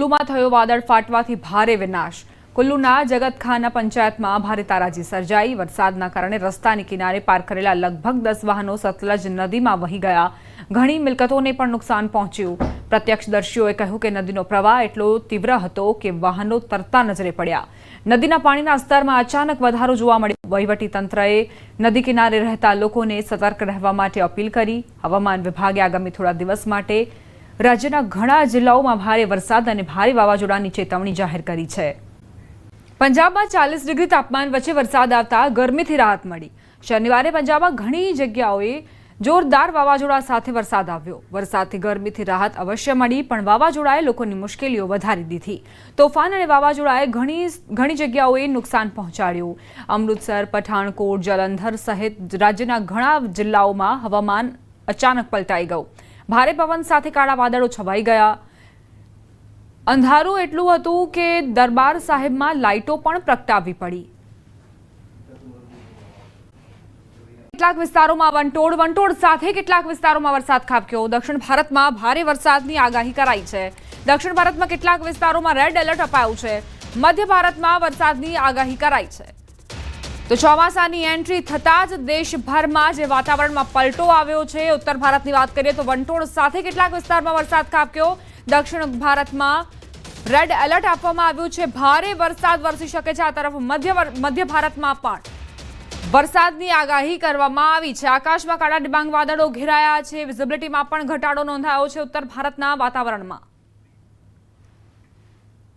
કુલ્લુમાં થયો વાદળ ફાટવાથી ભારે વિનાશ. કુલ્લુના જગતખાના પંચાયતમાં ભારે તારાજી સર્જાઈ. વરસાદના કારણે રસ્તાની કિનારે પાર કરેલા લગભગ દસ વાહનો સતલજ નદીમાં વહી ગયા. ઘણી મિલકતોને પણ નુકસાન પહોંચ્યું. પ્રત્યક્ષદર્શીઓએ કહ્યું કે નદીનો પ્રવાહ એટલો તીવ્ર હતો કે વાહનો તરતા નજરે પડ્યા. નદીના પાણીના સ્તરમાં અચાનક વધારો જોવા મળ્યો. વહીવટી તંત્રએ નદી કિનારે રહેતા લોકોને સતર્ક રહેવા માટે અપીલ કરી. હવામાન વિભાગે આગામી થોડા દિવસ માટે રાજ્યના ઘણા જિલ્લાઓમાં ભારે વરસાદ અને ભારે વાવાઝોડાની ચેતવણી જાહેર કરી છે. પંજાબમાં ચાલીસ ડિગ્રી તાપમાન વચ્ચે વરસાદ આવતા ગરમીથી રાહત મળી. શનિવારે પંજાબમાં ઘણી જગ્યાઓએ જોરદાર વાવાઝોડા સાથે વરસાદ આવ્યો. વરસાદથી ગરમીથી રાહત અવશ્ય મળી, પણ વાવાઝોડાએ લોકોની મુશ્કેલીઓ વધારી દીધી. તોફાન અને વાવાઝોડાએ ઘણી ઘણી જગ્યાઓએ નુકસાન પહોંચાડ્યું. અમૃતસર, પઠાણકોટ, જલંધર સહિત રાજ્યના ઘણા જિલ્લાઓમાં હવામાન અચાનક પલટાઈ ગયું. ભારે પવન સાથે કાળા વાદળો છવાઈ ગયા. અંધારું એટલું હતું કે દરબાર સાહેબમાં લાઇટો પણ પ્રગટાવવી પડી. કેટલાક વિસ્તારોમાં વંટોળ વંટોળ સાથે કેટલાક વિસ્તારોમાં વરસાદ ખાબક્યો. દક્ષિણ ભારતમાં ભારે વરસાદની આગાહી કરાઈ છે. દક્ષિણ ભારતમાં કેટલાક વિસ્તારોમાં રેડ એલર્ટ અપાયું છે. મધ્ય ભારતમાં વરસાદની આગાહી કરાઈ છે. તો ચોમાસાની એન્ટ્રી થતાં જ દેશભરમાં જે વાતાવરણમાં પલટો આવ્યો છે, ઉત્તર ભારતની વાત કરીએ તો વંટોળ સાથે કેટલાક વિસ્તારમાં વરસાદ ખાબક્યો. દક્ષિણ ભારતમાં રેડ એલર્ટ આપવામાં આવ્યું છે. ભારે વરસાદ વરસી શકે છે આ તરફ મધ્ય મધ્ય ભારતમાં પણ. વરસાદની આગાહી કરવામાં આવી છે. આકાશમાં કાળા ડિબાંગ વાદળો ઘેરાયા છે. વિઝિબિલિટીમાં પણ ઘટાડો નોંધાયો છે ઉત્તર ભારતના વાતાવરણમાં.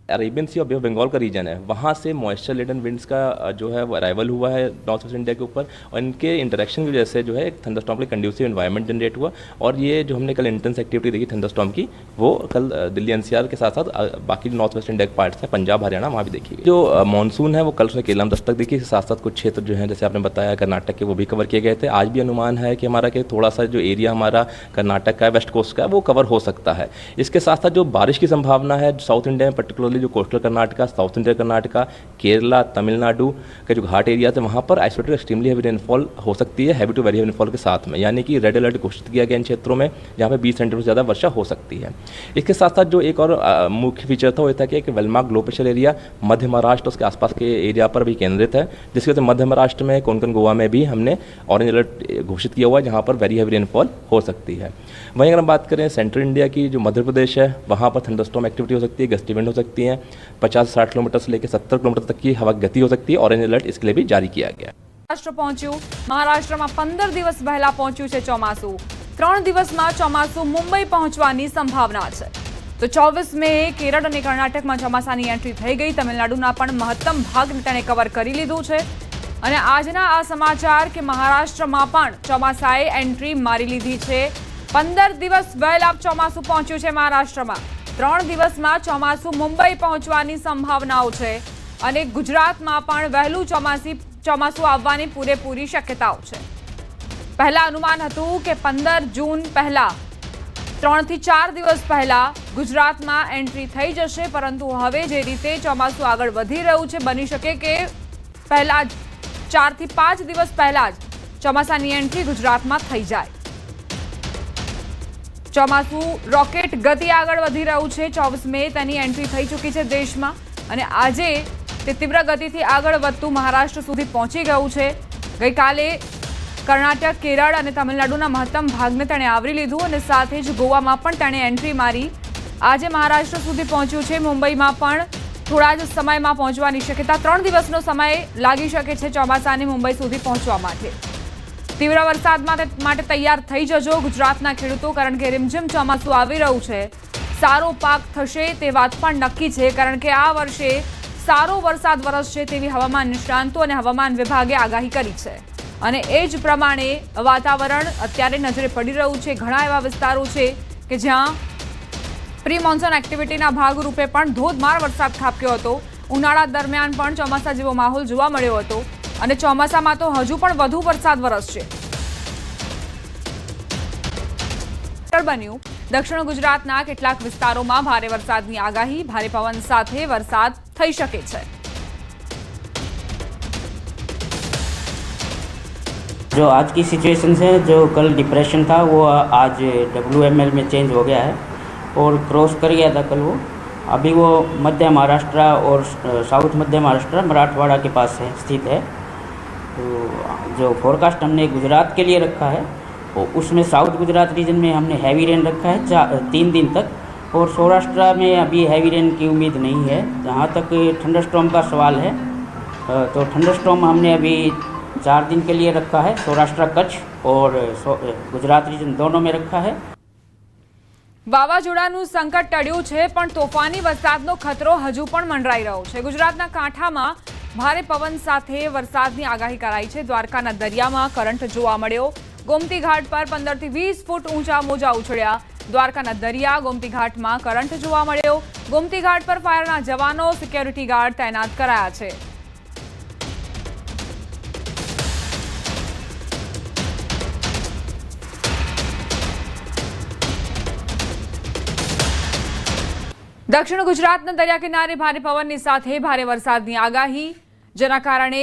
अरेबियन सी और ऑफ़ बंगाल का रीजन है। वहाँ से मॉइस्चर लेडन विंड्स का जो है, वो अराइवल हुआ है नॉर्थ वेस्ट इंडिया के ऊपर और इनके इंटरेक्शन की वजह से जो है एक थंडरस्टॉर्म के कंड्यूसिव इन्वायरमेंट जनरेट हुआ और ये जो हमने कल इंटेंस एक्टिविटी देखी थंडरस्टॉर्म की, वो कल दिल्ली एनसीआर के साथ साथ बाकी जो नॉर्थ वेस्ट इंडिया के पार्ट्स हैं, पंजाब, हरियाणा, वहाँ भी देखी गई। जो मानसून है, वो कल से केरला में दस्तक देखी। इसके साथ साथ कुछ क्षेत्र जो है, जैसे आपने बताया, कर्नाटक के वो भी कवर किए गए थे। आज भी अनुमान है कि हमारा, कि थोड़ा सा जो एरिया हमारा कर्नाटक का है वेस्ट कोस्ट का है, वो कवर हो सकता है। इसके साथ साथ जो बारिश की संभावना है साउथ इंडिया में पर्टिकुलरली जो coastal Karnataka south India Karnataka Kerala Tamil Nadu के जो घाट एरिया है, वहाँ पर आइसोलेटेड एक्सट्रीमली हैवी रेनफॉल हो सकती है हैवी टू वेरी रेनफॉल के साथ में। यानी कि रेड अलर्ट घोषित किया गया इन क्षेत्रों में, जहाँ पे बीस सेंटीमीटर ज़्यादा वर्षा हो सकती है। इसके साथ साथ जो एक और मुख्य फीचर था वो था कि एक well marked low pressure area मध्य महाराष्ट्र उसके आसपास के एरिया पर भी केंद्रित है। जिसकी वजह से मध्य महाराष्ट्र में कोंकण गोवा में भी हमने ऑरेंज अलर्ट घोषित किया हुआ है, जहाँ पर वेरी हैवी रेनफॉल हो सकती है। वहीं अगर हम बात करें सेंट्रल इंडिया की, जो मध्य प्रदेश है, वहाँ पर थंडरस्टॉर्म एक्टिविटी हो सकती है गस्टी विंड हो सकती है। पचास साठ किलोमीटर से लेकर सत्तर किलोमीटर तक की हवा की गति हो सकती है ऑरेंज अलर्ट इसके लिए भी जारी किया गया है મહારાષ્ટ્ર પહોંચ્યું મહારાષ્ટ્રમાં પંદર દિવસ પહેલા પહોંચ્યું છે ચોમાસું ત્રણ દિવસમાં ચોમાસું મુંબઈ પહોંચવાની સંભાવના છે તો ચોવીસ મે કેરળ અને કર્ણાટકમાં ચોમાસાની એન્ટ્રી થઈ ગઈ તમિલનાડુના પણ મહત્તમ ભાગને તેણે કવર કરી લીધું છે અને આજના આ સમાચાર કે મહારાષ્ટ્રમાં પણ ચોમાસાએ એન્ટ્રી મારી લીધી છે પંદર દિવસ વહેલા ચોમાસું પહોંચ્યું છે મહારાષ્ટ્રમાં ત્રણ દિવસમાં ચોમાસું મુંબઈ પહોંચવાની સંભાવનાઓ છે અને ગુજરાતમાં પણ વહેલું ચોમાસી ચોમાસું આવવાની પૂરેપૂરી શક્યતાઓ છે. પહેલા અનુમાન હતું કે પંદર જૂન પહેલા ત્રણથી ચાર દિવસ પહેલા ગુજરાતમાં એન્ટ્રી થઈ જશે, પરંતુ હવે જે રીતે ચોમાસું આગળ વધી રહ્યું છે, બની શકે કે પહેલા જ ચારથી પાંચ દિવસ પહેલા જ ચોમાસાની એન્ટ્રી ગુજરાતમાં થઈ જાય. ચોમાસું રોકેટ ગતિ આગળ વધી રહ્યું છે. ચોવીસ મે તેની એન્ટ્રી થઈ ચૂકી છે દેશમાં. અને આજે તે તીવ્ર ગતિથી આગળ વધતું મહારાષ્ટ્ર સુધી પહોંચી ગયું છે. ગઈકાલે કર્ણાટક, કેરળ અને તમિલનાડુના મહત્તમ ભાગને તેણે આવરી લીધું અને સાથે જ ગોવામાં પણ તેણે એન્ટ્રી મારી. આજે મહારાષ્ટ્ર સુધી પહોંચ્યું છે. મુંબઈમાં પણ થોડા જ સમયમાં પહોંચવાની શક્યતા. ત્રણ દિવસનો સમય લાગી શકે છે ચોમાસાને મુંબઈ સુધી પહોંચવા માટે. તીવ્ર વરસાદ માટે તૈયાર થઈ જજો ગુજરાતના ખેડૂતો, કારણ કે રીમઝીમ ચોમાસું આવી રહ્યું છે. સારો પાક થશે તે વાત પણ નક્કી છે, કારણ કે આ વર્ષે સારો વરસાદ વરસશે તેવી હવામાન નિષ્ણાંતો અને હવામાન વિભાગે આગાહી કરી છે. અને એ જ પ્રમાણે વાતાવરણ અત્યારે નજરે પડી રહ્યું છે. ઘણા એવા વિસ્તારો છે કે જ્યાં પ્રી મોન્સૂન એક્ટિવિટીના ભાગરૂપે પણ ધોધમાર વરસાદ ખાબક્યો હતો. ઉનાળા દરમિયાન પણ ચોમાસા જેવો માહોલ જોવા મળ્યો હતો. અને ચોમાસામાં તો હજુ પણ વધુ વરસાદ વરસશે બન્યું દક્ષિણ ગુજરાતના કેટલાક વિસ્તારોમાં ભારે વરસાદની આગાહી ભારે પવન સાથે વરસાદ થઈ શકે છે जो आज की सिचुएशन है जो कल डिप्रेशन था वो आज डब्ल्यू एम एल में चेंज हो गया है और क्रॉस कर गया था कल वो अभी वो मध्य महाराष्ट्र और अ, साउथ मध्य महाराष्ट्र मराठवाड़ा के पास है स्थित है तो जो फोरकास्ट हमने गुजरात के लिए रखा है वो उसमें साउथ गुजरात रीजन में हमने हैवी रेन रखा है चा- तीन दिन तक और सौराष्ट्र में अभी हैवी रेन की उम्मीद नहीं है जहाँ तक थंडरस्टॉर्म का सवाल है अ, तो थंडरस्टॉर्म हमने अभी चार दिन के लिए रखा है सौराष्ट्र कच्छ और सौ- गुजरात रीजन दोनों में रखा है વાવાઝોડાનું સંકટ ટળ્યું છે પણ તોફાની વરસાદનો ખતરો હજુ પણ મંડરાઈ રહ્યો છે ગુજરાતના કાંઠામાં ભારે પવન સાથે વરસાદની આગાહી કરાઈ છે. દ્વારકાના દરિયામાં કરંટ જોવા મળ્યો. ગોમતી ઘાટ પર પંદરથી વીસ ફૂટ ઊંચા મોજા ઉછળ્યા. દ્વારકાના દરિયા ગોમતી ઘાટમાં કરંટ જોવા મળ્યો. ગોમતી ઘાટ પર ફાયરના જવાનો સિક્યોરિટી ગાર્ડ તૈનાત કરાયા છે. દક્ષિણ ગુજરાતના દરિયા કિનારે ભારે પવનની સાથે ભારે વરસાદની આગાહી. જેના કારણે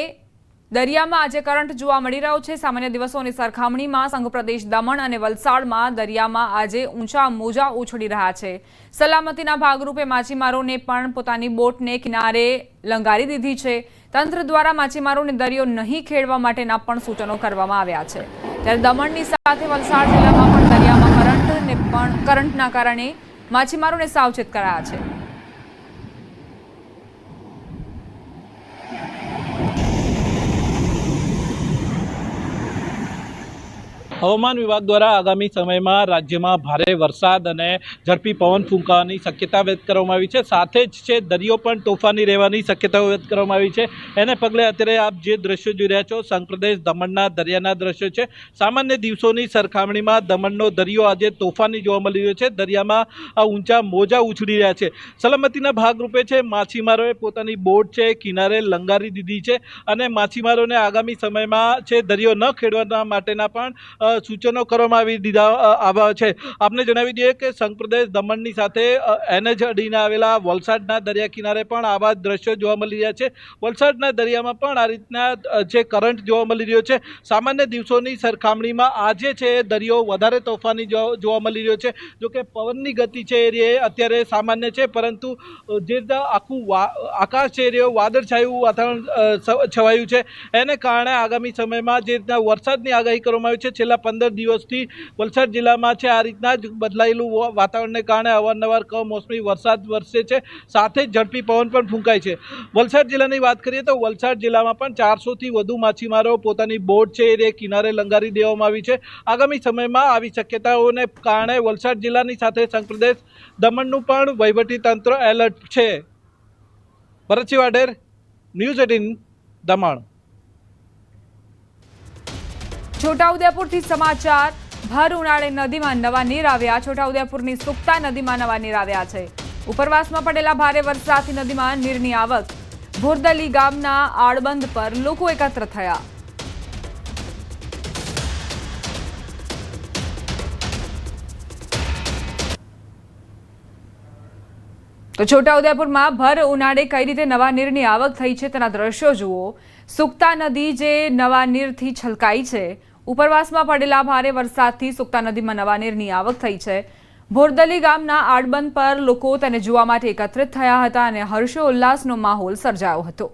દરિયામાં આજે કરંટ જોવા મળી રહ્યો છે. સામાન્ય દિવસોની સરખામણીમાં સંઘપ્રદેશ દમણ અને વલસાડમાં દરિયામાં આજે ઊંચા મોજા ઉછળી રહ્યા છે. સલામતીના ભાગરૂપે માછીમારોને પણ પોતાની બોટને કિનારે લંગારી દીધી છે. તંત્ર દ્વારા માછીમારોને દરિયો નહીં ખેડવા માટેના પણ સૂચનો કરવામાં આવ્યા છે. ત્યારે દમણની સાથે વલસાડ જિલ્લામાં પણ દરિયામાં કરંટને પણ કરંટના કારણે માછીમારોને સાવચેત કરાયા છે. હવામાન વિભાગ દ્વારા આગામી સમયમાં રાજ્યમાં ભારે વરસાદ અને ઝડપી પવન ફૂંકાવાની શક્યતા વ્યક્ત કરવામાં આવી છે. સાથે જ છે, દરિયો પણ તોફાની રહેવાની શક્યતાઓ વ્યક્ત કરવામાં આવી છે. એને પગલે અત્યારે આપ જે દ્રશ્યો જોઈ રહ્યા છો સંઘપ્રદેશ દમણના દરિયાના દ્રશ્યો છે. સામાન્ય દિવસોની સરખામણીમાં દમણનો દરિયો આજે તોફાની જોવા મળી રહ્યો છે. દરિયામાં આ ઊંચા મોજા ઉછળી રહ્યા છે. સલામતીના ભાગરૂપે છે, માછીમારોએ પોતાની બોટ છે, કિનારે લંગારી દીધી છે અને માછીમારોને આગામી સમયમાં છે, દરિયો ન ખેડવાના માટેના પણ સૂચનો કરવામાં આવી દીધા આવ્યા છે. આપને જણાવી દઈએ કે સંઘપ્રદેશ દમણની સાથે એનએચ અડીને આવેલા વલસાડના દરિયા કિનારે પણ આવા દ્રશ્યો જોવા મળી રહ્યા છે. વલસાડના દરિયામાં પણ આ રીતના જે કરંટ જોવા મળી રહ્યો છે. સામાન્ય દિવસોની સરખામણીમાં આજે છે દરિયો વધારે તોફાની જોવા મળી રહ્યો છે. જો કે પવનની ગતિ છે એ અત્યારે સામાન્ય છે, પરંતુ જે આખું આકાશ છે એ વાદળછાયું વાતાવરણ છવાયું છે. એને કારણે આગામી સમયમાં જે રીતના વરસાદની આગાહી કરવામાં આવી છે, છેલ્લા પંદર દિવસથી વલસાડ જિલ્લામાં છે. આ રીતના જ બદલાયેલું વાતાવરણને કારણે અવારનવાર કમોસમી વરસાદ વરસે છે. સાથે ઝડપી પવન પણ ફૂંકાય છે. વલસાડ જિલ્લાની વાત કરીએ તો વલસાડ જિલ્લામાં પણ ચારસોથી વધુ માછીમારો પોતાની બોટ છે એ કિનારે લંગારી દેવામાં આવી છે. આગામી સમયમાં આવી શક્યતાઓને કારણે વલસાડ જિલ્લાની સાથે સંપ્રદેશ દમણનું પણ વહીવટી તંત્ર એલર્ટ છે. Bharatsinh Vader news eighteen Daman. છોટાઉદેપુરથી સમાચાર, ભર ઉનાળે નદીમાં નવા નીર આવ્યા. છોટાઉદેપુરની સુકતા નદીમાં નવા નીર આવ્યા છે. ઉપરવાસમાં પડેલા ભારે વરસાદથી નદીમાં નીરની આવક. ભોરદલી ગામના આડબંધ પર લોકો એકત્ર થયા. તો છોટાઉદેપુરમાં ભર ઉનાળે કઈ રીતે નવા નીરની આવક થઈ છે તેના દ્રશ્યો જુઓ. સુકતા નદી જે નવા નીરથી છલકાઈ છે. ઉપરવાસમાં પડેલા ભારે વરસાદથી સુકતા નદીમાં નવા નીરની આવક થઈ છે. ભોરદલી ગામના આડબંધ પર લોકો તેને જોવા માટે એકત્રિત થયા હતા અને હર્ષોલ્લાસનો માહોલ સર્જાયો હતો.